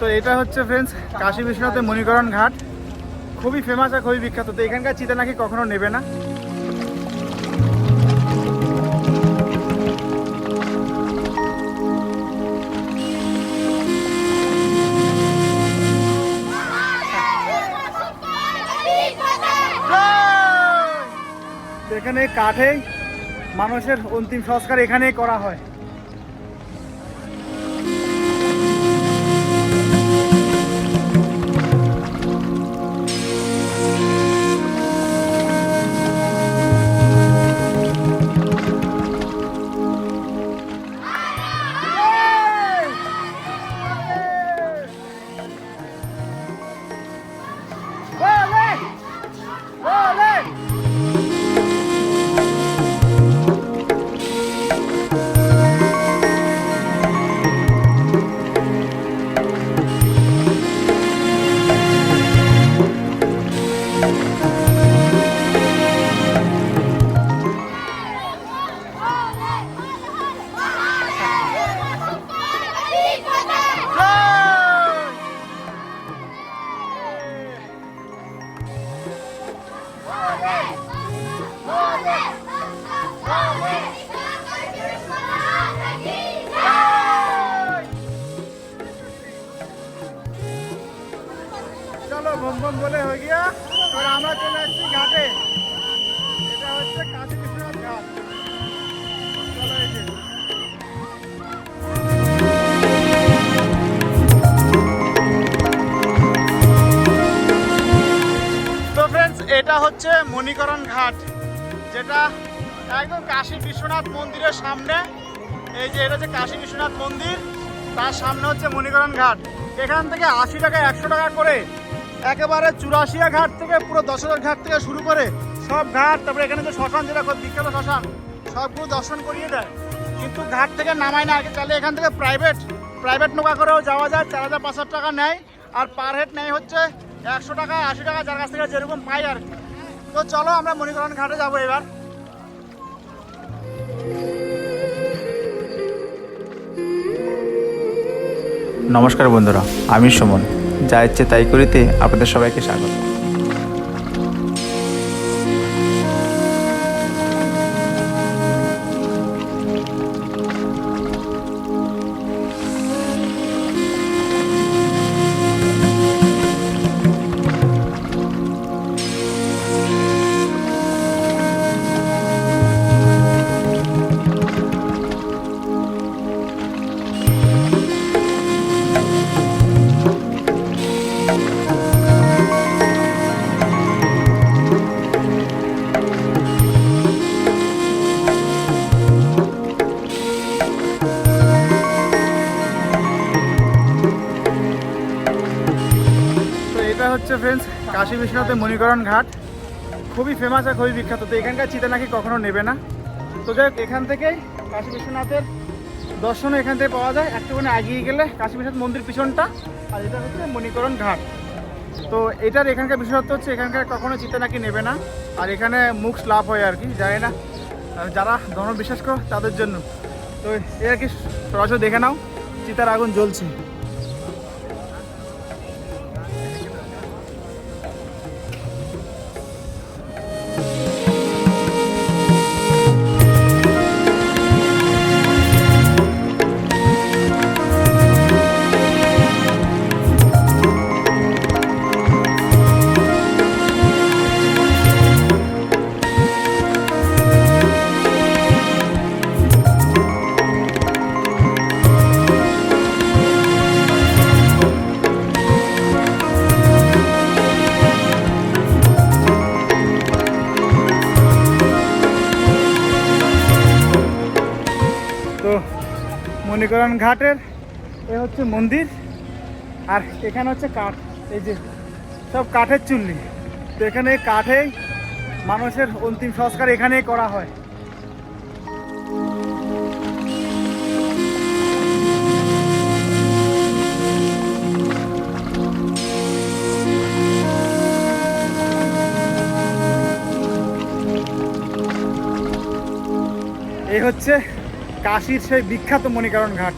তো এটা হচ্ছে ফ্রেন্ডস কাশী বিশ্বনাথের মণিকরণ ঘাট। খুবই ফেমাস আর খুবই বিখ্যাত। তো এখানকার চিতা নাকি কখনো নেবে না। এখানে কাঠে মানুষের অন্তিম সংস্কার এখানেই করা হয়। বম বলে হয়ে গিয়া এবার আমরা চলে আসছি ঘাটে। এটা হচ্ছে কাশী বিশ্বনাথ ঘাট এটা হচ্ছে মণিকরণ ঘাট, যেটা একদম কাশী বিশ্বনাথ মন্দিরের সামনে। এই যে এটা হচ্ছে কাশী বিশ্বনাথ মন্দির, তার সামনে হচ্ছে মণিকরণ ঘাট। এখান থেকে আশি টাকা একশো টাকা করে একেবারে চুরাশিয়া ঘাট থেকে, পুরো দশ হাজার ঘাট থেকে শুরু করে সব ঘাট, তারপরে এখানে যে শ্মশান, যেটা বিখ্যাত শ্মশান, সবগুলো দর্শন করিয়ে দেয়। কিন্তু ঘাট থেকে নামায় না, তাহলে এখান থেকে প্রাইভেট প্রাইভেট নৌকা করেও যাওয়া যায়, চার হাজার পাঁচ টাকা নেয়, আর পার হেড নেয় হচ্ছে একশো টাকা, আশি টাকা, যার কাছ থেকে যেরকম পাই আর তো চলো আমরা মণিকরণ ঘাটে যাব এবার। নমস্কার বন্ধুরা, আমি সুমন। যা ইচ্ছে তাই করিতে আপনাদের সবাইকে স্বাগত। হচ্ছে ফ্রেন্ডস কাশী বিশ্বনাথের মণিকরণ ঘাট। খুবই ফেমাস আর খুবই বিখ্যাত। তো এখানকার চিতা নাকি কখনো নেবে না? তো যাই হোক, এখান থেকেই কাশী বিশ্বনাথের দর্শনও এখান থেকে পাওয়া যায়। একটুখানি এগিয়ে গেলে কাশী বিশ্বনাথ মন্দির পিছনটা, আর এটা হচ্ছে মণিকরণ ঘাট। তো এটার এখানকার বিশেষত্ব হচ্ছে, এখানকার কখনো চিতা নাকি নেবে না। আর এখানে মুখ লাভ হয় আর কি যায় না। যারা ধর্ম বিশ্বাস করো, তাদের জন্য। তো এ আর কি, সরাসরি দেখে নাও, চিতার আগুন জ্বলছে। মণিকরণ ঘাটের, এ হচ্ছে মন্দির, আর এখানে হচ্ছে কাঠ, এই যে সব কাঠের চুল্লি। তো এখানে কাঠেই মানুষের অন্তিম সংস্কার এখানেই করা হয়। এই হচ্ছে কাশীর সেই বিখ্যাত মণিকরণ ঘাট।